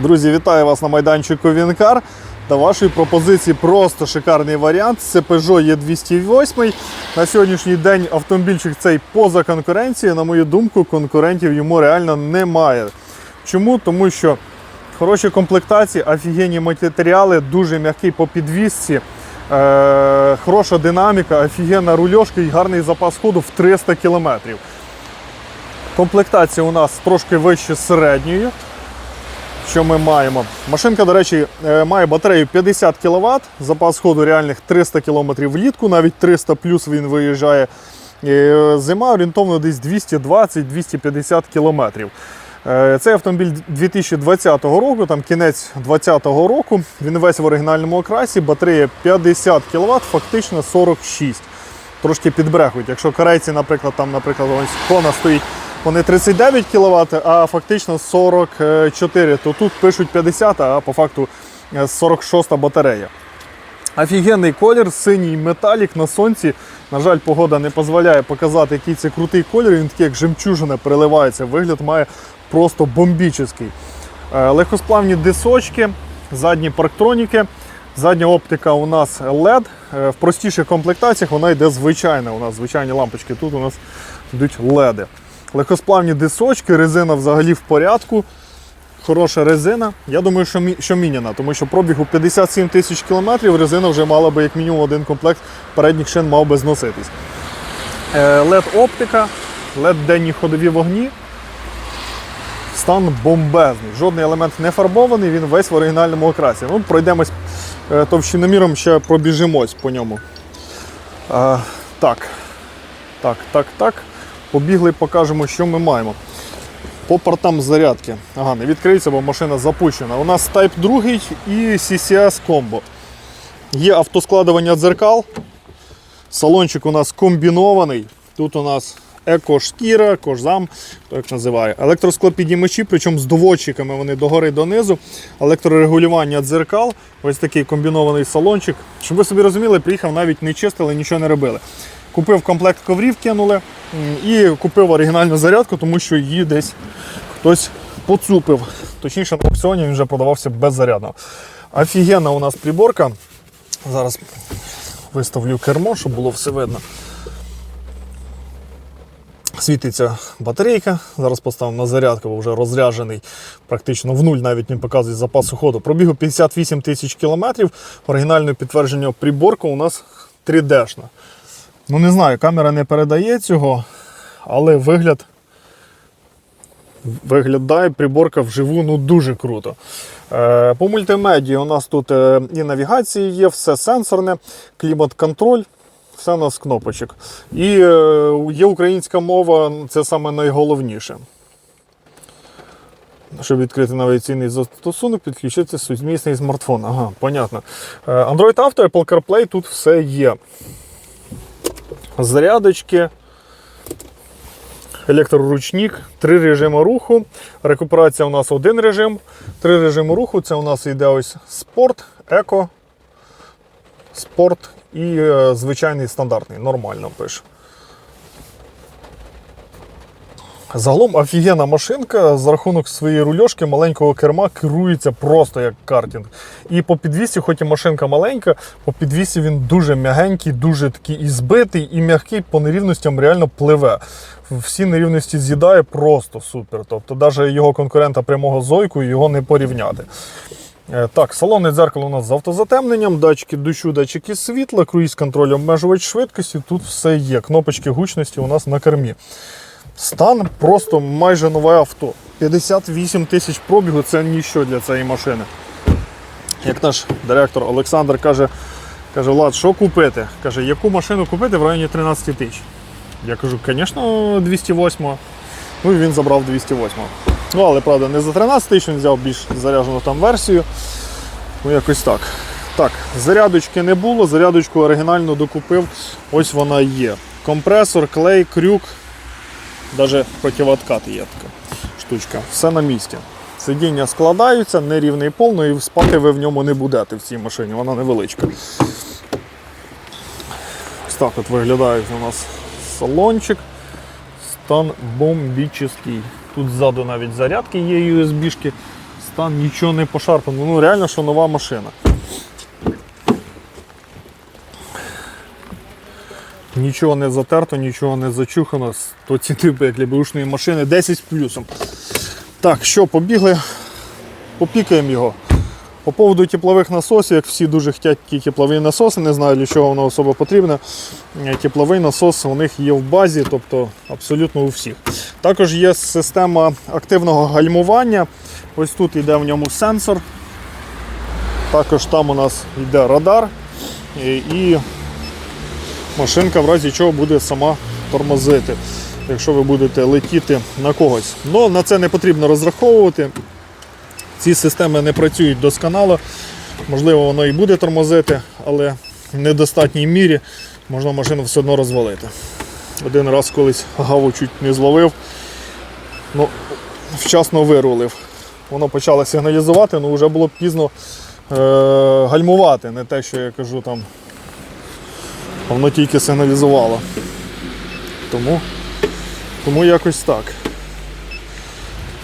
Друзі, вітаю вас на майданчику Вінкар. До вашої пропозиції просто шикарний варіант. Це Peugeot E208. На сьогоднішній день автомобільчик цей поза конкуренцією. На мою думку, конкурентів йому реально немає. Чому? Тому що хороші комплектації, офігенні матеріали, дуже м'який по підвісці, е- хороша динаміка, офігенна рульошка і гарний запас ходу в 300 км. Комплектація у нас трошки вище середньої. Що ми маємо? Машинка, до речі, е, має батарею 50 кВт, запас ходу реальних 300 км влітку, навіть 300 плюс він виїжджає. Е, Зима орієнтовно десь 220-250 км. Е, Цей автомобіль 2020 року, там кінець 2020 року. Він весь в оригінальному окрасі, батарея 50 кВт, фактично 46. Трошки підбрехують. Якщо корейці, наприклад, там, наприклад, ось Кона стоїть, вони 39 кВт, а фактично 44, то тут пишуть 50, а по факту е, 46 батарея. Офігенний колір, синій металік на сонці. На жаль, погода не дозволяє показати, який це крутий колір. Він такий, як жемчужина, переливається. Вигляд має просто бомбічний. Е, Легкосплавні дисочки, задні парктроніки. Задня оптика у нас LED. Е, В простіших комплектаціях вона йде звичайна. У нас звичайні лампочки. Тут у нас йдуть LED. Легкосплавні дисочки, резина взагалі в порядку. Хороша резина. Я думаю, що, мі- що міняна, тому що пробігу 57 тисяч кілометрів резина вже мала би як мінімум один комплект передніх шин мав би зноситись. Е, LED оптика, LED денні ходові вогні. Стан бомбезний. Жодний елемент не фарбований, він весь в оригінальному окрасі. Ну, пройдемось е, товщиноміром, ще пробіжимось по ньому. Е, так. Так, так, так. Побігли, покажемо, що ми маємо. По портам зарядки. Ага, не відкриється, бо машина запущена. У нас Type 2 і CCS Combo. Є автоскладування дзеркал. Салончик у нас комбінований. Тут у нас еко-шкіра, кожзам, як називає. Електросклопідіймачі, причому з доводчиками вони догори донизу. Електрорегулювання дзеркал. Ось такий комбінований салончик. Щоб ви собі розуміли, приїхав, навіть не чистили, нічого не робили. Купив комплект коврів, кинули і купив оригінальну зарядку, тому що її десь хтось поцупив. Точніше, на аукціоні він вже продавався беззарядно. Офігенна у нас приборка. Зараз виставлю кермо, щоб було все видно. Світиться батарейка. Зараз поставимо на зарядку, бо вже розряджений практично в нуль, навіть не показує запасу ходу. Пробігу 58 тисяч кілометрів. Оригінальне підтвердження приборка у нас 3D-шна. Ну не знаю, камера не передає цього, але вигляд виглядає приборка вживу ну дуже круто. Е, по мультимедії у нас тут е, і навігації є, все сенсорне, клімат-контроль, все у нас кнопочок. І е, є українська мова, це саме найголовніше. Щоб відкрити навігаційний застосунок, підключити сумісний смартфон. Ага, понятно. Android Auto, Apple CarPlay, тут все є. Зарядочки, електроручник, три режими руху. Рекуперація у нас один режим. Три режими руху. Це у нас йде ось спорт, еко, спорт і е, звичайний стандартний. Нормально пише. Загалом офігенна машинка за рахунок своєї рульошки маленького керма керується просто як картинг. І по підвісі, хоч і машинка маленька, по підвісі він дуже м'ягенький, дуже такий і збитий, і м'який по нерівностям реально пливе. Всі нерівності з'їдає просто супер. Тобто навіть його конкурента прямого зойку його не порівняти. Е, Так, салонне дзеркало у нас з автозатемненням, датчики дощу, датчики світла, круїз-контроль, обмежувач швидкості. Тут все є. Кнопочки гучності у нас на кермі. Стан просто майже нове авто. 58 тисяч пробігу це ніщо для цієї машини. Як наш директор Олександр каже, каже, Влад, що купити? Каже, яку машину купити в районі 13 тисяч. Я кажу, звісно, 208. Ну і він забрав 208. Ну, але правда, не за 13 тисяч, він взяв більш заряджену там версію. Ну, якось так. Так, зарядочки не було, зарядочку оригінально докупив. Ось вона є. Компресор, клей, крюк, навіть противоткат є така штучка. Все на місці. Сидіння складаються, нерівний пол, ну і спати ви в ньому не будете в цій машині, вона невеличка. Ось так от виглядає у нас салончик. Стан бомбічний. Тут ззаду навіть зарядки є USB-шки. стан, нічого не пошарпано. Ну реально, що нова машина. Нічого не затерто, нічого не зачухано. То ціни як для бушної машини 10 з плюсом. Так, що, побігли, попікаємо його. По поводу теплових насосів, як всі дуже хочуть ті теплові насоси, не знаю для чого воно особо потрібне. Е, Тепловий насос у них є в базі, тобто абсолютно у всіх. Також є система активного гальмування. Ось тут йде в ньому сенсор. Також там у нас йде радар. І- І машинка в разі чого буде сама тормозити, якщо ви будете летіти на когось. Ну, на це не потрібно розраховувати. Ці системи не працюють досконало. Можливо, воно і буде тормозити, але в недостатній мірі можна машину все одно розвалити. Один раз колись гаву чуть не зловив, ну, вчасно вирулив. Воно почало сигналізувати, але вже було пізно е- гальмувати, не те, що я кажу там. Воно тільки сигналізувало. Тому, тому якось так.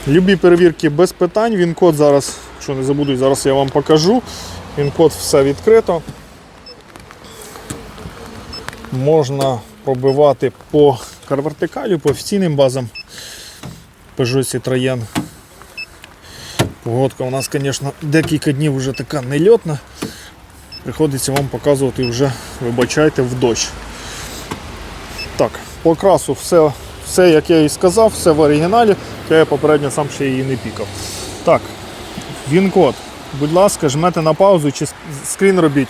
Любі перевірки без питань. Він код зараз, якщо не забудуть, зараз я вам покажу. Він код все відкрито. Можна пробивати по карвертикалю, по офіційним базам Peugeot Citroën. Погодка у нас, звісно, декілька днів вже така нельотна. Приходиться вам показувати вже, вибачайте, в дощ. Так, по окрасу все, все, як я і сказав, все в оригіналі, хоча я попередньо сам ще її не пікав. Так, він-код. Будь ласка, жмете на паузу чи скрін робіть.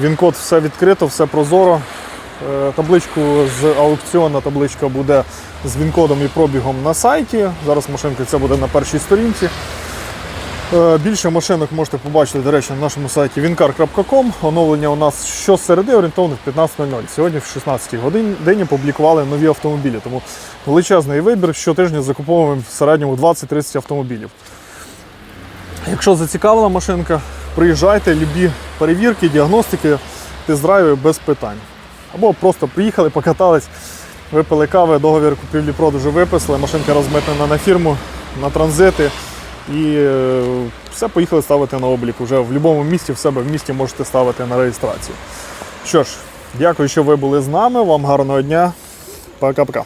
Він-код все відкрито, все прозоро. Е, Табличку з аукціону табличка буде з він-кодом і пробігом на сайті. Зараз машинка це буде на першій сторінці. Е, Більше машинок можете побачити, до речі, на нашому сайті wincar.com. Оновлення у нас щосереди орієнтовно в 15.00. Сьогодні в 16 годині публікували нові автомобілі. Тому величезний вибір. Щотижня закуповуємо в середньому 20-30 автомобілів. Якщо зацікавила машинка, приїжджайте, любі перевірки, діагностики, тест-драйви без питань. Або просто приїхали, покатались, випили кави, договір купівлі-продажу виписали, машинка розмитнена на фірму, на транзити. І е, все поїхали ставити на облік. Уже в будь-якому місті в себе в місті можете ставити на реєстрацію. Що ж, дякую, що ви були з нами. Вам гарного дня. Пока-пока.